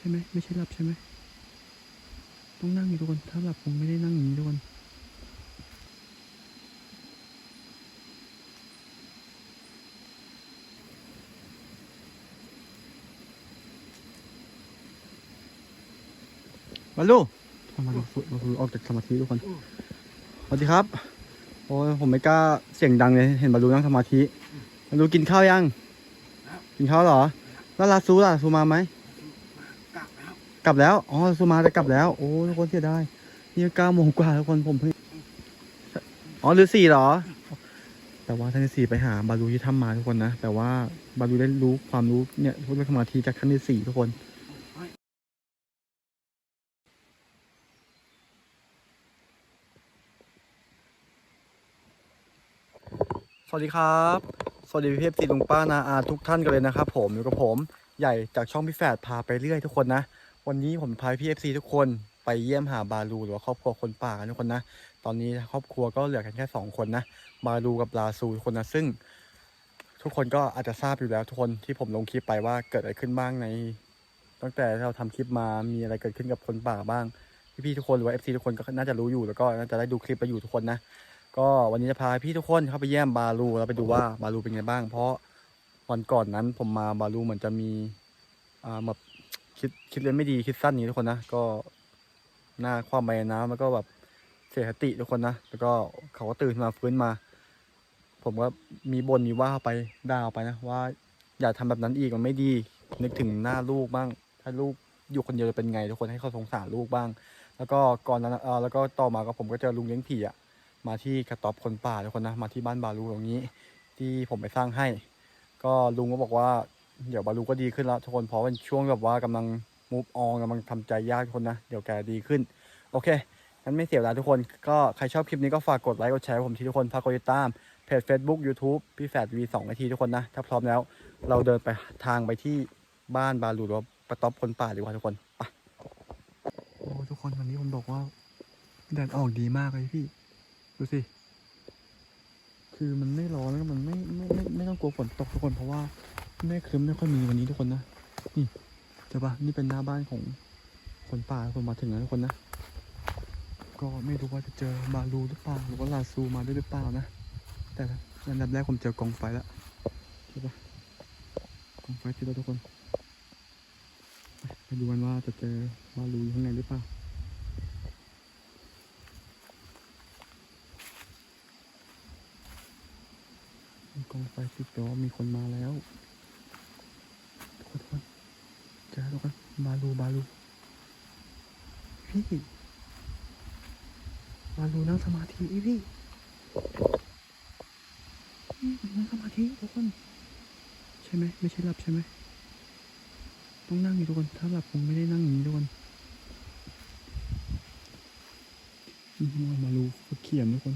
ช่ไหมไม่ใช่หลับใช่ไหมต้องนั่งอยู่ทุกคน ถ้าหลับคงไม่ได้นั่งอย่างนี้ทุกคนมาลูมาลูมาลูออกจากสมาธิทุกคนสวัสดีครับ โอ้ยผมไม่กล้าเสียงดังเลย เห็นบาลูนั่งสมาธิบาลูกินข้าวยัง กินข้าวเหรอ แล้วลาซูล่ะซูมาไหมก ลับแล้วกลับแล้ว อ๋อซูมาจะกลับแล้ว โอ้ทุกคนเสียดายนี่เก้าโมงกว่าทุกคนผมเพิ่ง อ๋อฤาษีเหรอ แต่ว่าท่านฤาษีไปหาบาลูที่ถ้ำมาทุกคนนะ แต่ว่าบาลูได้รู้ความรู้เนี่ยพุทธสมาธิจากท่านฤาษีทุกคนสวัสดีครับ สวัสดีพี่เพฟซีลุงป้านาอาทุกท่านกันเลยนะครับผมอยู่กับผมใหญ่จากช่องพี่แฝดพาไปเรื่อยทุกคนนะ วันนี้ผมพาพี่เอฟซีทุกคนไปเยี่ยมหาบาลูหรือว่าครอบครัวคนป่ากันทุกคนนะ ตอนนี้ครอบครัวก็เหลือกันแค่สองคนนะ บาลูกับลาซูทุกคนนะซึ่ง ทุกคนก็อาจจะทราบอยู่แล้วทุกคนที่ผมลงคลิปไปว่าเกิดอะไรขึ้นบ้างใน ตั้งแต่เราทำคลิปมามีอะไรเกิดขึ้นกับคนป่าบ้าง พี่ๆทุกคนหรือว่าเอฟซีทุกคนก็น่าจะรู้อยู่แล้วก็น่าจะได้ดูคลิปไปอยู่ทุกคนนะ ก็วันนี้จะพาพี่ทุกคนเข้าไปเยี่ยมบาลูแล้วไปดูว่าบาลูเป็นไงบ้าง เพราะวันก่อนนั้นผมมาบาลูเหมือนจะมีอ่าแบบ คิดคิดเลยไม่ดีคิดสั้นนี้ทุกคนนะก็หน้าความไปน้ำแล้วก็แบบเสียสติทุกคนนะแล้วก็เขาก็ตื่นมาฟื้นมา ผมก็มีบนมีว่าไปด่าไปนะว่า อย่าทำแบบนั้นอีกมันไม่ดี นึกถึงหน้าลูกบ้าง ถ้าลูกอยู่คนเดียวจะเป็นไง ทุกคนให้เขาสงสารลูกบ้าง แล้วก็ก่อนนั้นเออแล้วก็ต่อมาก็ผมก็เจอลุงเลี้ยงผีอะมาที่กระต๊อบคนป่าทุกคนนะมาที่บ้านบาลูตรงนี้ ที่ผมไปสร้างให้ ก็ลุงก็บอกว่า เดี๋ยวบาลูก็ดีขึ้นแล้วทุกคนเพราะเป็นช่วงแบบว่ากำลังมูฟออนกำลังทำใจยากทุกคนนะ เดี๋ยวแกดีขึ้น โอเคงั้นไม่เสียเวลาทุกคน ก็ใครชอบคลิปนี้ก็ฝากกดไลค์กดแชร์ให้ผมทีทุกคนฝากกดติดตามเพจ Facebook YouTube พี่แฟดวีสองนาทีทุกคนนะ ถ้าพร้อมแล้ว เราเดินไปทางไปที่บ้านบาลูหรือว่ากระต๊อบคนป่าดีกว่าทุกคนไปโอ้ทุกคนวันนี้ผมบอกว่าแดดออกดีมากเลยพี่ ดูสิ คือมันไม่ร้อนแล้วมันไม่ไม่ไม่ไม่ต้องกลัวฝนตกทุกคนเพราะว่า แม่ครึ้มไม่ค่อยมีวันนี้ทุกคนนะ นี่เจอปะนี่เป็นหน้าบ้านของคนป่าคนมาถึงแล้วทุกคนนะ ก็ไม่รู้ว่าจะเจอบาลูหรือเปล่าหรือว่าลาซูมาด้วยหรือเปล่านะ แต่อันดับแรกผมเจอกองไฟแล้วใช่ปะกองไฟที่เราทุกคนไปดูกันว่าจะเจอบาลูอยู่ข้างในหรือเปล่ามีกองไฟติดแต่ว่ามีคนมาแล้ว เจอแล้วทุกคนบาลูบาลูพี่บาลูนั่งสมาธิพี่พี่นั่งสมาธิทุกคน ใช่ไหมไม่ใช่หลับใช่ไหมต้องนั่งอยู่ทุกคน ถ้าหลับคงไม่ได้นั่งอย่างนี้ทุกคนนี่บาลูเขาเขียนทุกคน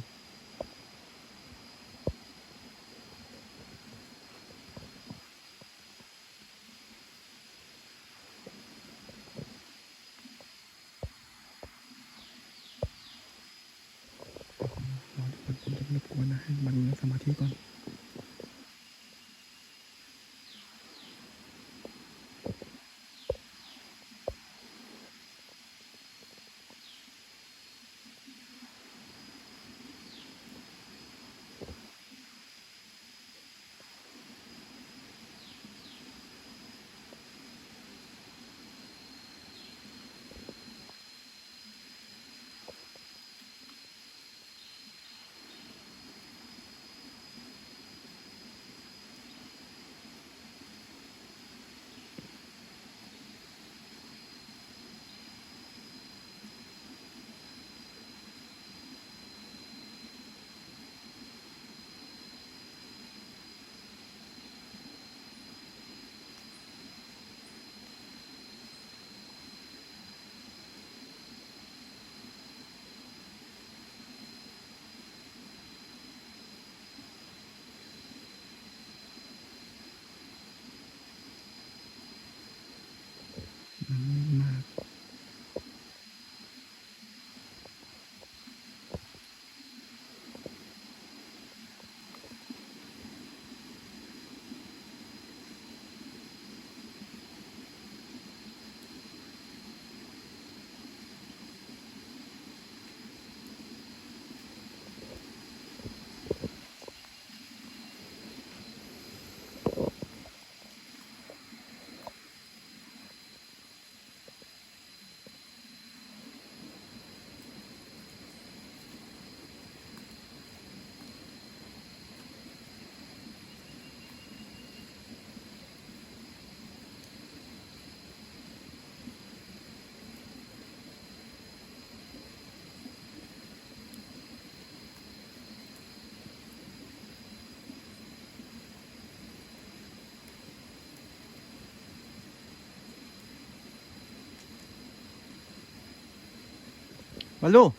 มาลูก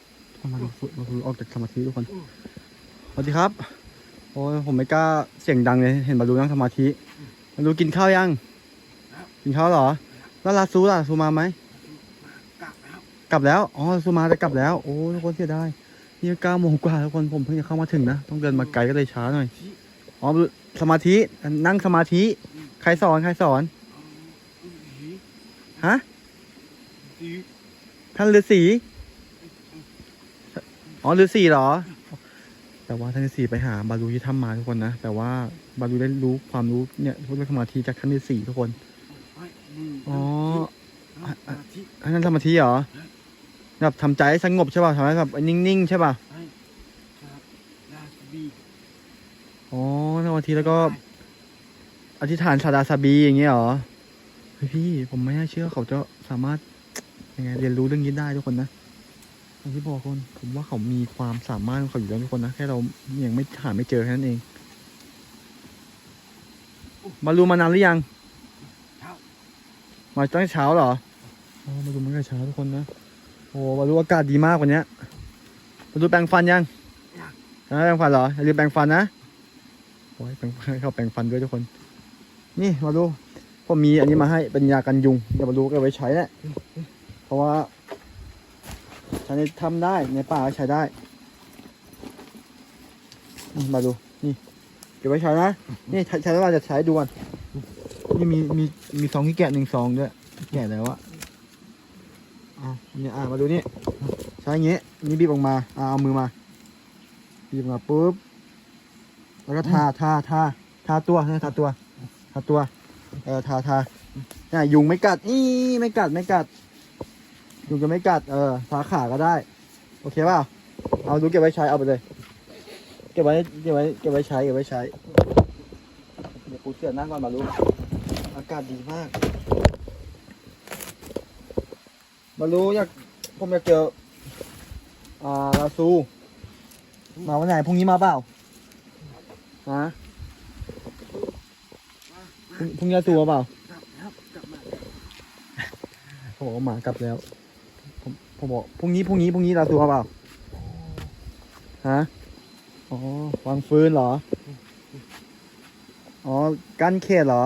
มาดูมาดูออกจากสมาธิทุกคนสวัสดีครับ โอ้ยผมไม่กล้าเสียงดังเลย เห็นบาลูนั่งสมาธิบาลูกินข้าวยัง กินข้าวเหรอ แล้วลาซูล่ะซูมาไหม กลับแล้วกลับแล้วอ๋อซูมาจะกลับแล้ว โอ้ยทุกคนเสียดายนี่เก้าโมงกว่าทุกคนผมเพิ่งจะเข้ามาถึงนะ ต้องเดินมาไกลก็เลยช้าหน่อย อ๋อสมาธิ นั่งสมาธิ ใครสอนใครสอน ฮะ ท่านฤาษี อ๋อฤาษีเหรอ แต่ว่าท่านฤาษีไปหาบาลูที่ถ้ำมาทุกคนนะ แต่ว่าบาลูได้รู้ความรู้เนี่ยเรื่องสมาธิจากท่านฤาษีทุกคนไอ้มืออ๋ออะที่อันนั้นสมาธิเหรอแบบทำใจให้สงบใช่ป่ะทำให้แบบนิ่งๆใช่ป่ะไอ้ครับลาสบีอ๋อสมาธิแล้วก็อธิษฐานสาดาสบีอย่างเงี้ยเหรอเฮ้ยพี่ผมไม่น่าเชื่อเขาจะสามารถยังไงเรียนรู้เรื่องนี้ได้ทุกคนนะ อย่างที่บอกคนผมว่าเขามีความสามารถของเขาอยู่แล้วทุกคนนะแค่เรายังไม่หาไม่เจอแค่นั้นเอง มารู้มานานหรือยังเท้ามาตั้งแต่เช้าเหรออ๋อมาดูมันตั้งแต่เช้าทุกคนนะโอ้มาดูอากาศดีมากวันเนี้ยมาดูแปรงฟันยังยังไม่แปรงฟันเหรออย่าลืมแปรงฟันนะโอ้ยแปรงฟันให้เขาแปรงฟันด้วยทุกคน นี่มาดูผมมีอันนี้มาให้เป็นยากันยุงเดี๋ยวมาดูก็เอาไว้ใช้แหละเพราะว่า ใช้ในทำได้ในป่าใช้ได้มาดูนี่เก็บไว้ใช้นะนี่ใช้แล้วเราจะใช้ดูก่อนนี่มีมีมีซองที่แกะหนึ่งซองด้วยแกะแล้วอะอะเนี่ยอะมาดูนี่ใช้อย่างงี้นี่บีบออกมาอะเอามือมาบีบออกมาปุ๊บแล้วก็ทาทาทาทาตัวให้ทาตัวทาตัวเออทาทาเนี่ยยุงไม่กัดอีไม่กัดไม่กัด ยุงจะไม่กัด เออทาขาก็ได้ โอเคป่าเอาดูเก็บไว้ใช้เอาไปเลย เก็บไว้ เก็บไว้ เก็บไว้ใช้ เก็บไว้ใช้ เดี๋ยวกูเสื้อนั่งก่อนมาลูอากาศดีมาก มารู้อยากผมอยากเจอ อ่าลาซู มาวันไหนพรุ่งนี้มาเปล่า ฮะพรุ่งนี้ลาซูมาเปล่า กลับแล้วกลับมาเขาบอกว่าหมากลับแล้ว ผมบอกพรุ่งนี้พรุ่งนี้พรุ่งนี้ลาซูมาเปล่าฮะอ๋อวางฟืนเหรอ อ๋อกั้นเขตเหรอ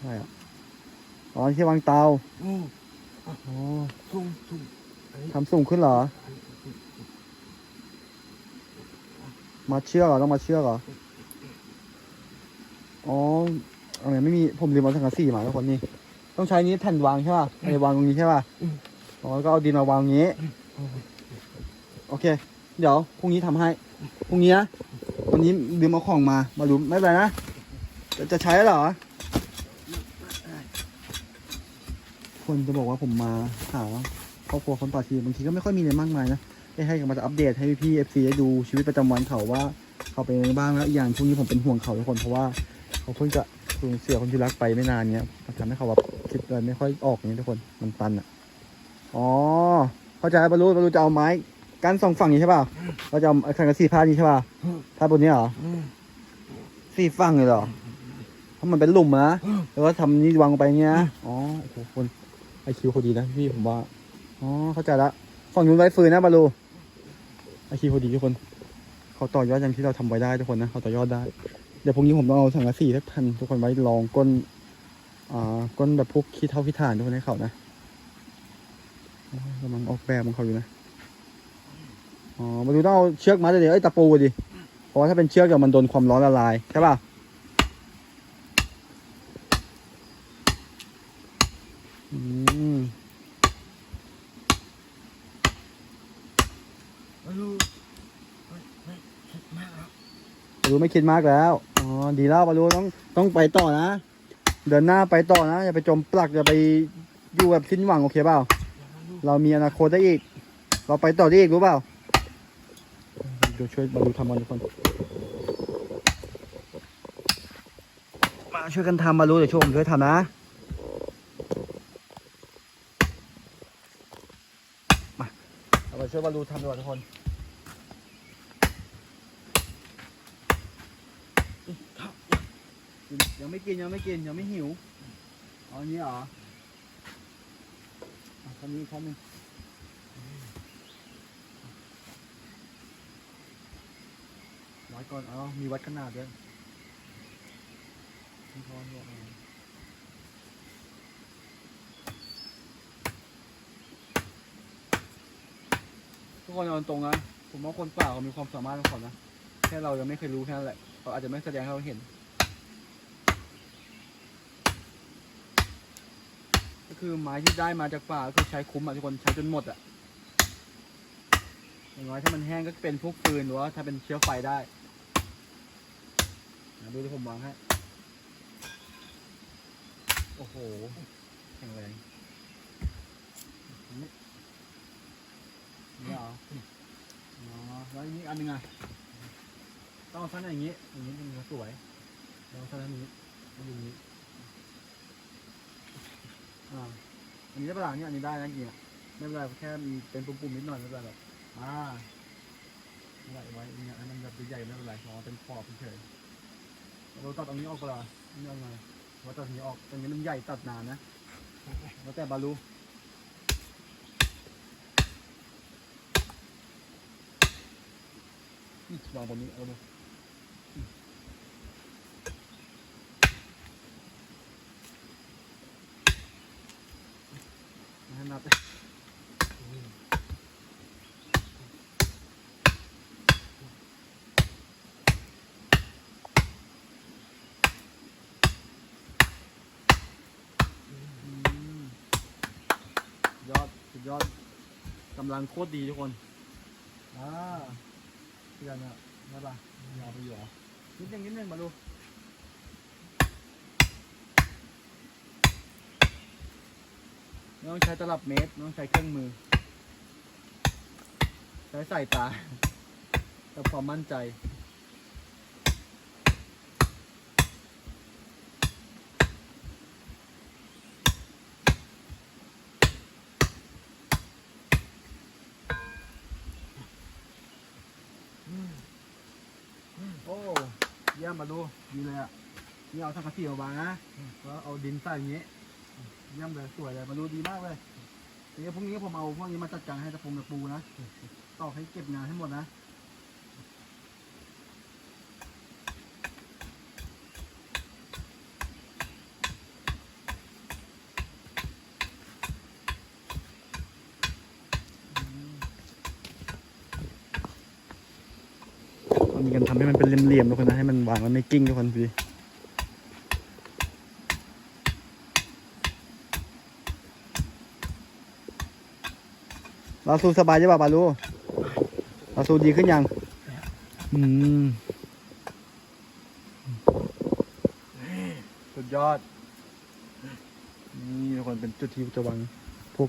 ใช่อะอ๋อที่วางเตาโอ้อ๋อทุ่งทุ่งทำสูงขึ้นเหรอ มาเชื่อกเหรอต้องมาเชื่อกเหรอ อ๋ออะไรไม่มีผมลืมเอาสังกะสีมาทุกคนนี่ ต้องใช้นี้แผ่นวางใช่ป่ะไอ้วางตรงนี้ใช่ป่ะ อ๋อแล้วก็เอาดินมาวางอย่างนี้ โอเค เดี๋ยวพรุ่งนี้ทำให้ พรุ่งนี้นะวันนี้ลืมเอาของมา มาดูไม่เป็นไรนะจะจะใช้เหรอ คนจะบอกว่าผมมาหาครอบครัวคนป่าทีบางทีก็ไม่ค่อยมีอะไรมากมายนะแค่ให้กันมาจะอัปเดตให้พี่เอฟซีได้ดูชีวิตประจำวันเขาว่าเขาเป็นยังไงบ้างแล้วอีกอย่างช่วงนี้ผมเป็นห่วงเขาทุกคนเพราะว่าเขาเพิ่งจะสูญเสียคนที่รักไปไม่นานเนี้ยทำให้เขาแบบคิดอะไรไม่ค่อยออกอย่างนี้ยทุกคนมันตันอะ อ๋อเข้าใจบรรลุบรรลุจะเอาไม้กั้นสองฝั่งนี้ใช่ป่ะเราจะเอาไอ้สังกะสีผ้านี้ใช่ป่ะผ้าบนนี้เหรอสี่ฝั่งเลยเหรอถ้ามันเป็นหลุมนะแล้วก็ทำนี่วางลงไปเงี้ยอ๋อโอ้โหคนไอคิวเขาดีนะพี่ผมว่าอ๋อเข้าใจละฝั่งนู้นไว้ฟืนนะบาลูไอคิวเขาดีทุกคนเขาต่อยอดอย่างที่เราทำไว้ได้ทุกคนนะเขาต่อยอดได้เดี๋ยวพรุ่งนี้ผมต้องเอาสังกะสีสักพันทุกคนไว้ลองก้นอ่าก้นแบบพวกขี้เท่าขี้ถ่านทุกคนให้เขานะ กำลังออกแบบของเขาอยู่นะ อ๋อ มาดูต้องเอาเชือกมาเลยดิเอ้ยตะปูดิ เพราะถ้าเป็นเชือกเดี๋ยวมันโดนความร้อนละลายใช่ป่ะมาดูมาดูไม่คิดมากแล้ว อ๋อ ดีแล้วบารูต้องต้องไปต่อนะ เดินหน้าไปต่อนะ อย่าไปจมปลักอย่าไปอยู่แบบสิ้นหวังโอเคเปล่า เรามีอนาคตได้อีก เราไปต่อได้อีกรู้เปล่าเดี๋ยวช่วยบารูทำกันทุกคน มาช่วยกันทำบารูเดี๋ยวช่วยผมช่วยทำนะ มาเราไปช่วยบารูทำดีกว่าทุกคนยังไม่กินยังไม่กินยังไม่หิวเอาอันนี้เหรอ ชั้นนี้ชั้นนึงร้อยก่อนอ๋อมีวัดขนาดด้วยนี่พอเยทุกคนเอาตรงนะ ผมว่าคนป่าเขามีความสามารถทุกคนนะ แค่เรายังไม่เคยรู้แค่นั้นแหละเราอาจจะไม่แสดงให้เราเห็น คือไม้ที่ได้มาจากป่าก็คือใช้คุ้มอะทุกคนใช้จนหมดอะอย่างน้อยถ้ามันแห้งก็เป็นพวกฟืนหรือว่าถ้าเป็นเชื้อไฟได้ดูที่ผมวางให้โอ้โหแข็งแรงนี่นี่เหรออ๋อแล้วอันนี้อันหนึงอะต้องสั้นอย่างนี้อย่างนี้มันสวยแล้วสั้นอย่างนี้อย่างนี้ อ่าอันนี้ได้ปะล่ะเนี่ยอันนี้ได้นะจริงๆอะไม่เป็นไรแค่มีเป็นปุ่มๆนิดหน่อยไม่เป็นไรหรอกอ่าไว้ไว้เนี่ยอันนั้นแบบใหญ่ๆไม่เป็นไรเพราะว่าเป็นขอบเฉยๆเราตัดตรงนี้ออกไปละนี่เอาไงว่าตัดตรงนี้ออกตรงนี้มันใหญ่ตัดนานนะแล้วแต่บาลูอืมวางนี้เอาดูอืมให้นับ อืมยอ ดสุดยอดกำลังโคตรดีทุกคนอ่าเพื่อนอะได้ปะยาวไปอยู่เหรอนิดนึงนิดนึงมาดูไม่ต้องใช้ตลับเมตรไม่ต้องใช้เครื่องมือ ใช้สายตา กับความมั่นใจ เยี่ยมมาดูดีเลยอะนี่เอาสังกะสีมาวางนะแล้วเอาดินใส่อย่างนี้เยี่ยมเลยสวยเลยมาดูดีมากเลยทีนี้พรุ่งนี้ผมเอาพวกนี้มาจัดการให้ตะพงตะปูนะต่อให้เก็บงานให้หมดนะมันมีกันทำให้มันเป็น ยมทุกคนนะให้มันวางแล้วไม่กิ้งทุกคนพี่บาซูสบายใช่ป่ะบาลูบาซูดีขึ้นยัง อืม สุดยอด นี่ทุกคนเป็นจุดที่จะวางพวก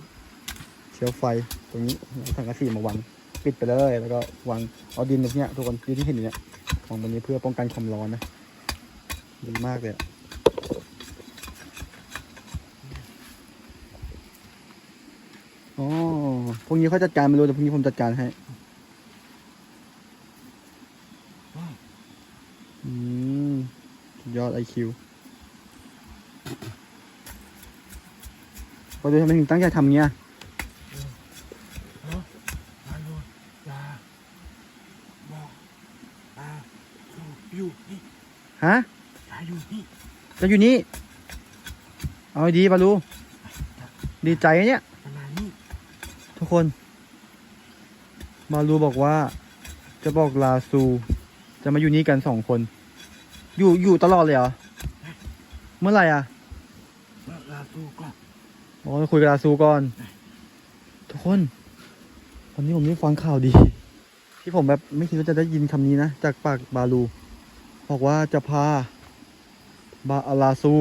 เชื้อไฟตรงนี้ถังกระสีมาวางปิดไปเลย แล้วก็วางเอาดินแบบเนี้ยทุกคนที่ที่เห็นอยู่เนี้ย วางบนนี้เพื่อป้องกันความร้อนนะดีมากเลยอ๋อพวกนี้เขาจัดการไม่รู้แต่พวกนี้ผมจัดการให้อืมยอดไอคิวพอดูทำไมถึงตั้งใจทำเงี้ย มาดูยาบอกอ่าอยู่นี่ ฮะ ยาอยู่นี่ จะอยู่นี่ เอาให้ดีปะลูดีใจนะเนี่ยประมาณนี้ทุกคน มารูบอกว่า จะบอกลาซู จะมาอยู่นี่กันสองคน อยู่อยู่ตลอดเลยเหรอ เมื่อไหร่อะลาสู้ก่อนบอกว่าคุยกับลาซูก่อน ทุกคน วันนี้ผมได้ฟังข่าวดี ที่ผมแบบไม่คิดว่าจะได้ยินคำนี้นะ จากปากบาลู บอกว่าจะพา บาลาซู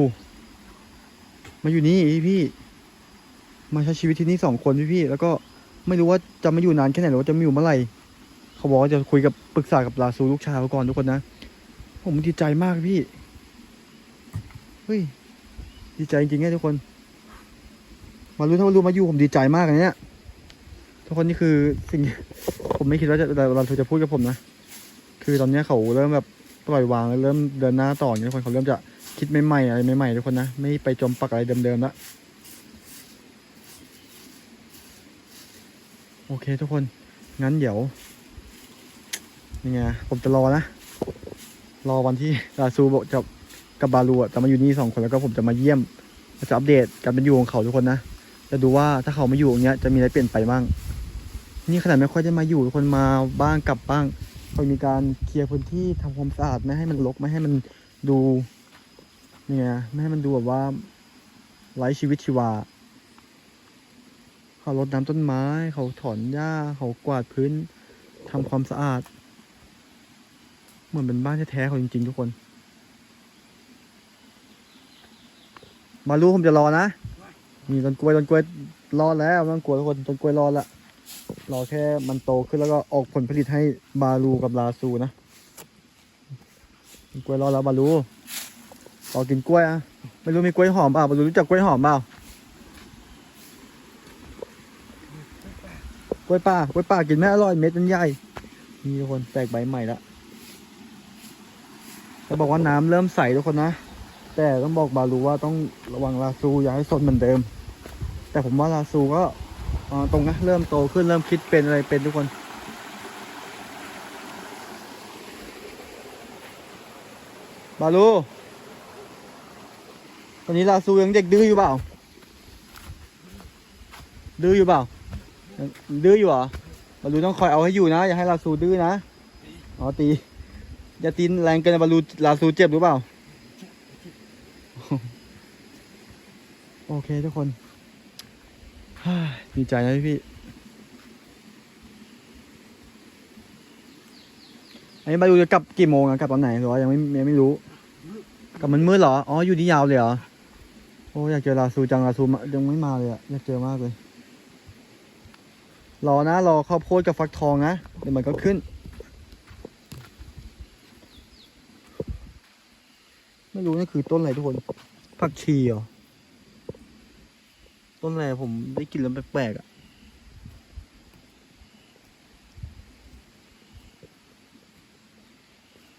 มาอยู่นี่พี่ มาใช้ชีวิตที่นี่สองคนพี่พี่ แล้วก็ไม่รู้ว่าจะมาอยู่นานแค่ไหนหรือว่าจะมาอยู่เมื่อไหร่ เขาบอกว่าจะคุยกับปรึกษากับลาซูลูกชายเขาก่อนทุกคนนะ ผมดีใจมากพี่ เฮ้ย ดีใจจริงๆเนี่ยทุกคน มารู้ถ้ามารู้มาอยู่ผมดีใจมากเลยเนี่ยทุกคนนี่คือสิ่งผมไม่คิดว่าจะแต่เราจะพูดกับผมนะ คือตอนนี้เขาเริ่มแบบปล่อยวางแล้วเริ่มเดินหน้าต่ออย่างเงี้ยทุกคนเขาเริ่มจะ คิดใหม่ๆอะไรใหม่ๆทุกคนนะ ไม่ไปจมปักอะไรเดิมๆละโอเคทุกคน งั้นเดี๋ยวยังไงผมจะรอนะ รอวันที่ลาซูบอกจะกับบาลูอะจะมาอยู่นี่สองคนแล้วก็ผมจะมาเยี่ยมจะอัปเดตการเป็นอยู่ของเขาทุกคนนะจะดูว่าถ้าเขามาอยู่อย่างเงี้ยจะมีอะไรเปลี่ยนไปบ้าง นี่ขนาดไม่ค่อยได้มาอยู่ทุกคนมาบ้างกลับบ้างเขามีการเคลียร์พื้นที่ทำความสะอาดไม่ให้มันรกไม่ให้มันดู เนี่ยไม่ให้มันดูแบบว่าไร้ชีวิตชีวา เขารดน้ำต้นไม้ เขาถอนหญ้า เขากวาดพื้นทำความสะอาด เหมือนเป็นบ้านแท้ๆเขาจริงๆทุกคน มารู้ผมจะรอนะ มีต้นกล้วยต้นกล้วยรอดแล้วไม่ต้องกลัวทุกคนต้นกล้วยรอดละรอแค่มันโตขึ้นแล้วก็ออกผลผลิตให้บาลูกับลาซูนะกล้วยรอดแล้วบาลู รอกินกล้วยอะไม่รู้มีกล้วยหอมเปล่าบาลูรู้จักกล้วยหอมเปล่ากล้วยป่ากล้วยป่ากินไม่อร่อยเม็ดมันใหญ่นี่ทุกคนแตกใบใหม่ละจะบอกว่าน้ำเริ่มใสทุกคนนะแต่ต้องบอกบาลูว่าต้องระวังลาซูอย่าให้สนเหมือนเดิม แต่ผมว่าลาซูก็ตรงนะเริ่มโตขึ้นเริ่มคิดเป็นอะไรเป็นทุกคนบาลู ตอนนี้ลาซูยังเด็กดื้ออยู่เปล่า ดื้ออยู่เปล่าดื้ออยู่เหรอบาลูต้องคอยเอาให้อยู่นะ อย่าให้ลาซูดื้อนะอ๋อตีอย่าตีแรงเกินบาลูลาซูเจ็บหรือเปล่า โอเคทุกคนดีใจนะพี่พี่อันนี้บาลูจะกลับกี่โมงอะกลับตอนไหนหรือว่ายังไม่ยังไม่รู้กลับมันมืดเหรอ อ๋อ อยู่นี่ยาวเลยเหรอ โอ้อยากเจอลาซูจังลาซูยังไม่มาเลยอะอยากเจอมากเลย รอนะรอข้าวโพดกับฟักทองนะเดี๋ยวมันก็ขึ้น ไม่รู้นี่คือต้นอะไรทุกคนผักชีเหรอต้นอะไรผมได้กลินแล้วแปลกๆอะ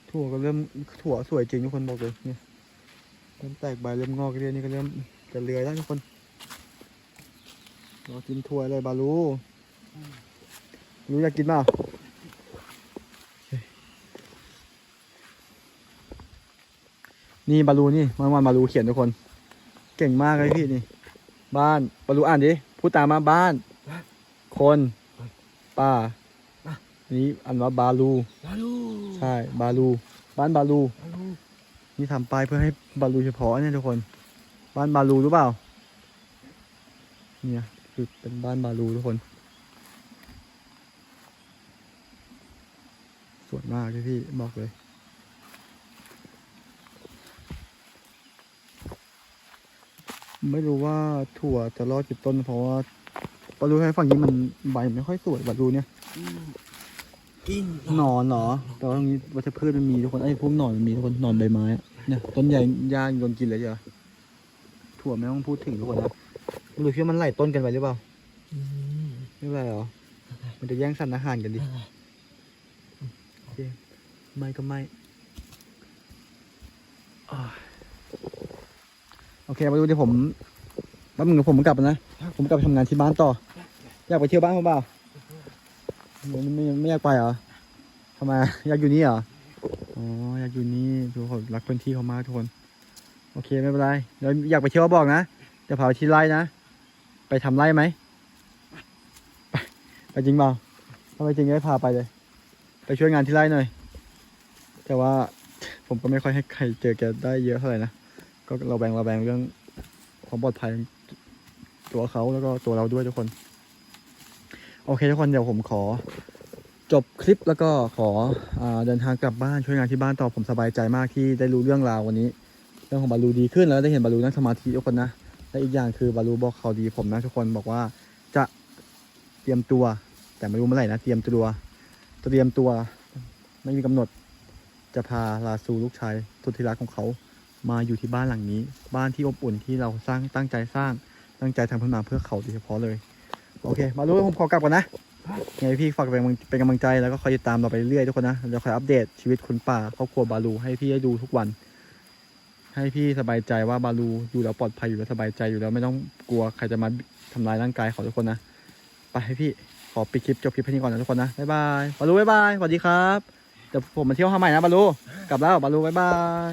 ถั่วก็เริ่มถั่วสวยจริงทุกคนบอกเลยเนี่ย ริ่มแตกใบเริ่มงอกเรียนนี่ก็เริ่มจะเลื้อยแล้วทุกคนรอกินถั่วเลยบาลูรู้อยากกินเปล่านี่บาลูนี่วันวันบาลูเขียนทุกคน เก่งมากเลยพี่นี่ บ้านบาลูอ่านดิพูดตามมาบ้าน คนป่า นี่อันว่าบาลูลาลูใช่บาลู บ้านบาลูลาลู นี่ทำป้ายเพื่อให้บาลูเฉพาะเนี่ยทุกคน บ้านบาลูรู้เปล่า เนี่ยคือเป็นบ้านบาลูทุกคน สวยมากเลยพี่บอกเลยไม่รู้ว่าถั่วจะรอดกี่ต้น เพราะว่าบาลูให้ฝั่งนี้มันใบไม่ค่อยสวยบาลูเนี่ยอืมกินหนอนเหรอแต่ว่าตรงนี้วัชพืชมันมีทุกคนไอ้พวกหนอนมันมีทุกคนหนอนใบไม้อะ เนี่ยต้นใหญ่ย่างโดนกินเลยจ้ะถั่วไม่ต้องพูดถึงทุกคนนะไม่รู้ว่ามันไหลต้นกันไปหรือเปล่าอืมไม่เป็นไรหรอมันจะแย่งสรรอาหารกันดิโอเคไม่ก็ไม่อ่าโอเคมาดูดิผมแป๊บนึงเดี๋ยวผมกลับนะ ผมกลับไปทำงานที่บ้านต่อ อยากไปเที่ยวบ้านเขาเปล่าไม่ไม่ไม่อยากไปเหรอทำไมอยากอยู่นี่เหรอ อ๋ออยากอยู่นี่ทุกคนรักพื้นที่เขามากทุกคน โอเคไม่เป็นไรเดี๋ยวอยากไปเที่ยวบอกนะเดี๋ยวพาไปที่ไร่นะ ไปทำไร่ไหมไปไปจริงเปล่าถ้าไปจริงก็พาไปเลย ไปช่วยงานที่ไร่หน่อย แต่ว่าผมก็ไม่ค่อยให้ใครเจอแกได้เยอะเท่าไหร่นะ ก็เราแบ่งเราแบ่งเรื่องความปลอดภัยตัวเขาแล้วก็ตัวเราด้วยทุกคน โอเคทุกคนเดี๋ยวผมขอ จบคลิปแล้วก็ขออเดินทางกลับบ้านช่วยงานที่บ้านต่อผมสบายใจมากที่ได้รู้เรื่องราววันนี้ เรื่องของบาลูดีขึ้นแล้วได้เห็นบาลูนั่งสมาธิทุกคนนะและอีกอย่างคือบาลูบอกข่าวดีผมนะทุกคนบอกว่าจะเตรียมตัว แต่ไม่รู้เมื่อไหร่นะเตรียมตัวเตรียมตัวไม่มีกำหนด จะพาลาซูลูกชายสุดที่รักของเขามาอยู่ที่บ้านหลังนี้ บ้านที่อบอุ่นที่เราสร้างตั้งใจสร้างตั้งใจทำขึ้นมาเพื่อเขาโดยเฉพาะเลย โอเค มารู้ผมขอกลับก่อนนะ ไงพี่ฝากเป็นกำลังเป็นกำลังใจแล้วก็คอยติดตามเราไปเรื่อยๆทุกคนนะเดี๋ยวคอยอัปเดตชีวิตคุณป่าครอบครัวบาลูให้พี่ได้ดูทุกวัน ให้พี่สบายใจว่าบาลูอยู่แล้วปลอดภัยอยู่แล้วสบายใจอยู่แล้วไม่ต้องกลัวใครจะมาทำร้ายร่างกายเขาทุกคนนะไปให้พี่ขอปิดคลิปจบคลิปแค่นี้ก่อนนะทุกคนนะบ๊ายบายบาลูบ๊ายบายสวัสดีครับเดี๋ยวผมมาเที่ยวหาใหม่นะบาลูกลับแล้วบาลูบ๊ายบาย